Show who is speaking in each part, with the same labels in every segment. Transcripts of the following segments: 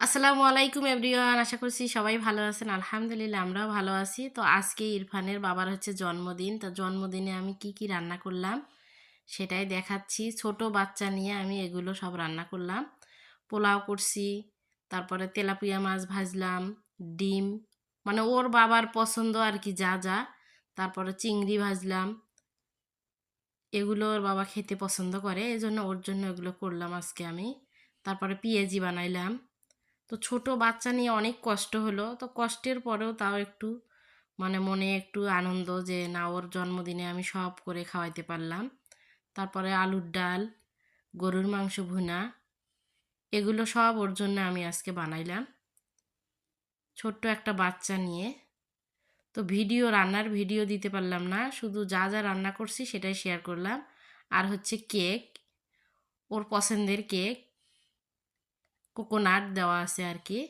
Speaker 1: আসসালামু আলাইকুম এভরিওয়ান, আশা করছি সবাই ভালো আছেন। আলহামদুলিল্লাহ, আমরাও ভালো আছি। তো আজকে ইরফানের বাবার হচ্ছে জন্মদিন। তো জন্মদিনে আমি কি কি রান্না করলাম সেটাই দেখাচ্ছি। ছোট বাচ্চা নিয়ে আমি এগুলো সব রান্না করলাম। পোলাও করছি, তারপরে তেলাপিয়া মাছ ভাজলাম, ডিম মানে ওর বাবার পছন্দ আর কি যা যা। তারপরে চিংড়ি ভাজলাম। এগুলো ওর বাবা খেতে পছন্দ করে এই জন্য ওর জন্য এগুলো করলাম আজকে আমি। তারপরে পেঁয়াজি বানাইলাম। তো ছোট বাচ্চা নিয়ে অনেক কষ্ট হলো। তো কষ্টের পরেও তাও একটু মানে মনে একটু আনন্দ যে না, ওর জন্মদিনে আমি সব করে খাওয়াইতে পারলাম। তারপরে আলুর ডাল, গরুর মাংস ভুনা, এগুলো সব ওর জন্য আমি আজকে বানাইলাম। ছোট্ট একটা বাচ্চা নিয়ে। তো ভিডিও, রান্নার ভিডিও দিতে পারলাম না। শুধু যা যা রান্না করছি সেটাই শেয়ার করলাম। আর হচ্ছে কেক ওর পছন্দের কেক কোকোনাট দেওয়া আছে আর কি।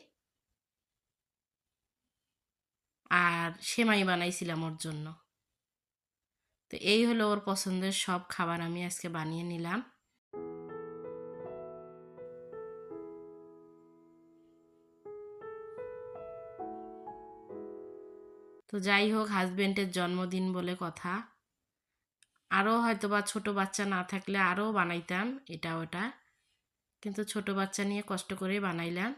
Speaker 1: আর সেমাই বানাইছিলাম ওর জন্য। তো এই হলো ওর পছন্দের সব খাবার আমি আজকে বানিয়ে নিলাম। তো যাই হোক হাজব্যান্ডের জন্মদিন বলে কথা। আরও হয়তো বা ছোটো বাচ্চা না থাকলে আরও বানাইতাম, এটা ওটা। কিন্তু ছোট বাচ্চা নিয়ে কষ্ট করে বানাইলাম।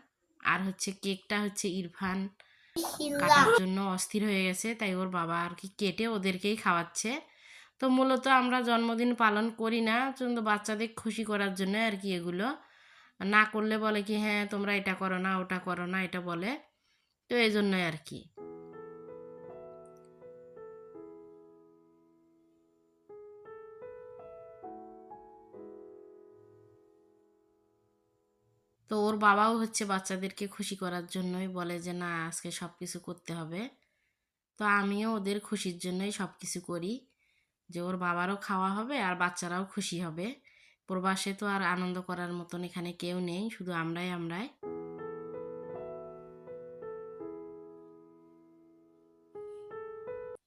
Speaker 1: আর হচ্ছে কেকটা হচ্ছে ইরফান কাটার জন্য অস্থির হয়ে গেছে তাই ওর বাবা আর কি কেটে ওদেরকেই খাওয়াচ্ছে। তো মূলত আমরা জন্মদিন পালন করি না কিন্তু বাচ্চাদের খুশি করার জন্য আর কি এগুলো। না করলে বলে কি হ্যাঁ তোমরা এটা করো না ওটা করো না এটা বলে। তো এই জন্যই আর কি। তো ওর বাবাও হচ্ছে বাচ্চাদেরকে খুশি করার জন্যই বলে যে, না, আজকে সব কিছু করতে হবে। তো আমিও ওদের খুশির জন্যই সব কিছু করি যে, ওর বাবারও খাওয়া হবে আর বাচ্চারাও খুশি হবে। প্রবাসে তো আর আনন্দ করার মতন এখানে কেউ নেই, শুধু আমরাই আমরাই।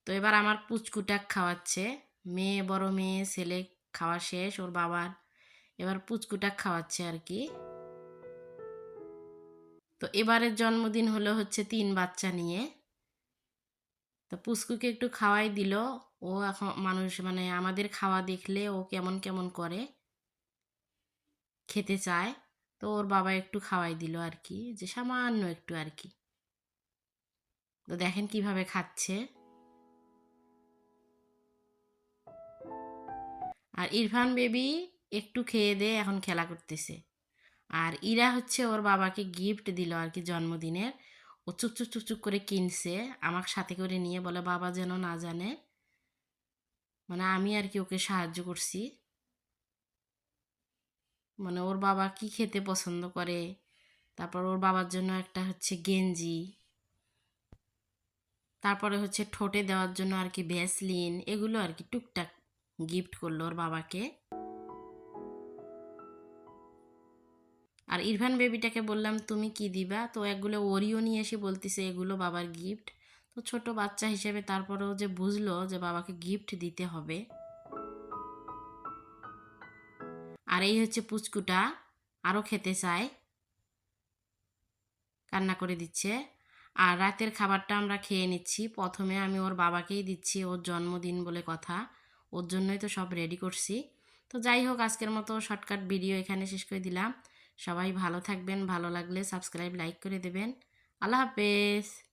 Speaker 1: তো এবার আমার পুচকুটাক খাওয়াচ্ছে। মেয়ে, বড় মেয়ে, ছেলে, খাওয়া শেষ, ওর বাবার। এবার পুচকুটাক খাওয়াচ্ছে আর কি। তো এবারের জন্মদিন হলো হচ্ছে তিন বাচ্চা নিয়ে। তো পুস্কুকে একটু খাওয়াই দিল। ও এখন মানুষ মানে আমাদের খাওয়া দেখলে ও কেমন কেমন করে খেতে চায়। তো ওর বাবা একটু খাওয়াই দিল আর কি যে সামান্য একটু আর কি তো দেখেন কীভাবে খাচ্ছে। আর ইরফান বেবি একটু খেয়ে দিয়ে এখন খেলা করতেছে। আর ইরা হচ্ছে ওর বাবাকে গিফট দিল আর কি জন্মদিনের। ও চুপ চুপ চুপ চুপ করে কিনছে, আমাকে সাথে করে নিয়ে বলে, বাবা যেন না জানে। মানে আমি আর কি ওকে সাহায্য করছি। মানে ওর বাবা কি খেতে পছন্দ করে? তারপর ওর বাবার জন্য একটা হচ্ছে গেঞ্জি। তারপরে হচ্ছে ঠোঁটে দেওয়ার জন্য আর কি ভ্যাসলিন। এগুলো আর কি টুকটাক গিফট করল ওর বাবাকে। আর ইরফান বেবিটাকে বললাম, তুমি কি দিবা? তো একগুলো ওরিও নিয়ে এসে বলতেছে, এগুলো বাবার গিফট তো ছোট বাচ্চা হিসেবে তারপরেও যে বুঝলো যে বাবাকে গিফট দিতে হবে। আর এই হচ্ছে পুচকুটা আরও খেতে চায়। কান্না করে দিচ্ছে। আর রাতের খাবারটা আমরা খেয়ে নিচ্ছি। প্রথমে আমি ওর বাবাকেই দিচ্ছি, ওর জন্মদিন বলে কথা। ওর জন্যই তো সব রেডি করছি। তো যাই হোক, আজকের মতো শর্টকাট ভিডিও এখানে শেষ করে দিলাম। সবাই ভালো থাকবেন ভালো লাগলে সাবস্ক্রাইব লাইক করে দেবেন। আল্লাহ হাফেজ।